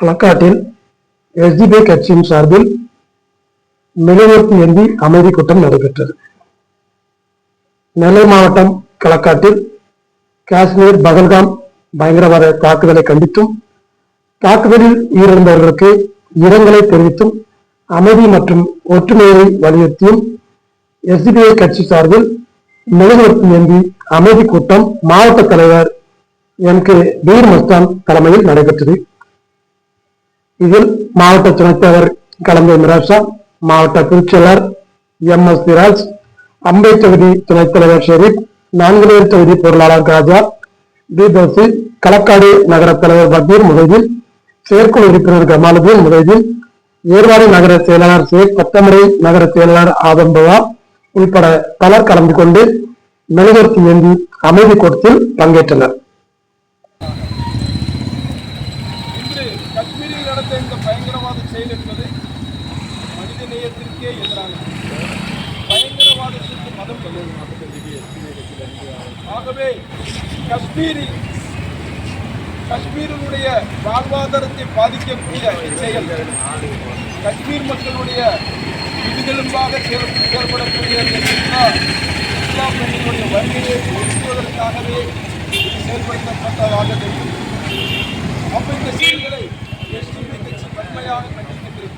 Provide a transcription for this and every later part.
களக்காட்டில் SDP கட்சியின் சார்பில் மெழுகுவர்த்தி ஏந்தி அமைதி கூட்டம் நடைபெற்றது. நெல்லை மாவட்டம் களக்காட்டில் காஷ்மீர் பகல்காம் பயங்கரவாத தாக்குதலை கண்டித்தும் தாக்குதலில் உயிரிழந்தவர்களுக்கு இரங்கலை தெரிவித்தும் அமைதி மற்றும் ஒற்றுமையை வலியுறுத்தியும் எஸ்டிபிஐ கட்சி சார்பில் மெழுகுவர்த்தி ஏந்தி அமைதி கூட்டம் மாவட்ட தலைவர் எம் கே பீர் மஸ்தான் தலைமையில் நடைபெற்றது. இதில் மாவட்ட துணைத் தலைவர் கலந்தை மிராஷா மாவட்ட பொதுச்செயலர் எம் எஸ் திராஜ் அம்பை தொகுதி துணைத் தலைவர் ஷெரீப் நான்குநேர் தொகுதி பொருளாளர் ராஜா தீபசி களக்காடு நகர தலைவர் பக்கீர் முதலில் செயற்குழு உறுப்பினர் கமாலுதீன் முதலில் ஏர்வாடி நகர செயலாளர் ஷேக் பத்தமரை நகர செயலாளர் ஆதம்பவா உள்பட பலர் கலந்து கொண்டு மெழுகுவர்த்தி ஏந்தி அமைதி கூட்டத்தில் பங்கேற்றனர். காஷ்மீரில் நடந்த இந்த பயங்கரவாத செயல் என்பது மனித நேயத்திற்கே எதிரானது பயங்கரவாதத்திற்கு மதம் இல்லை. ஆகவே காஷ்மீரில் காஷ்மீரினுடைய வாழ்வாதாரத்தை பாதிக்கக்கூடிய செயல் காஷ்மீர் மக்களுடைய விதிகளும்பாக செயல்படக்கூடிய இஸ்லாம் பெண்களுடைய மண்ணினுடைய வருகையை செயல்படுத்தப்பட்டதாக தெரியும் அப்ப இந்த செயல்களை எஸ்டிபி கட்சி வன்மையாக கண்டிக்கின்றது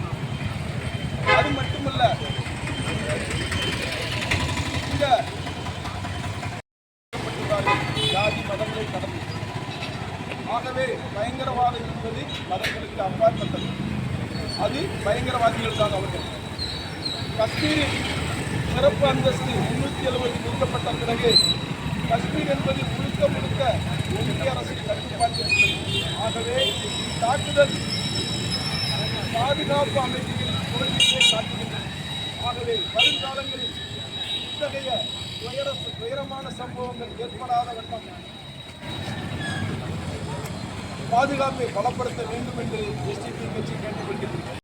அது மட்டுமல்ல இந்த ஜாதி மதங்களை கடந்து ஆகவே பயங்கரவாதம் என்பது மதங்களுக்கு அப்பாற்பட்டது. அது பயங்கரவாதிகளுக்காக அவர்கள். காஷ்மீரில் சிறப்பு அந்தஸ்து முன்னூற்றி எழுபது கொடுக்கப்பட்ட பிறகு காஷ்மீர் என்பது முழுக்க முழுக்க ஒன்றிய அரசின் கட்டுப்பாட்டில் ஆகவே தாக்குதல் பாதுகாப்பு அமைப்புகளின் தோல்வியை காட்டுகின்றன ஆகவே வருங்காலங்களில் இத்தகைய துயர துயரமான சம்பவங்கள் ஏற்படாத வண்ணம் பாதுகாப்பை பலப்படுத்த வேண்டும் என்று எஸ்டிபி கட்சி கேட்டுக்கொள்கிறது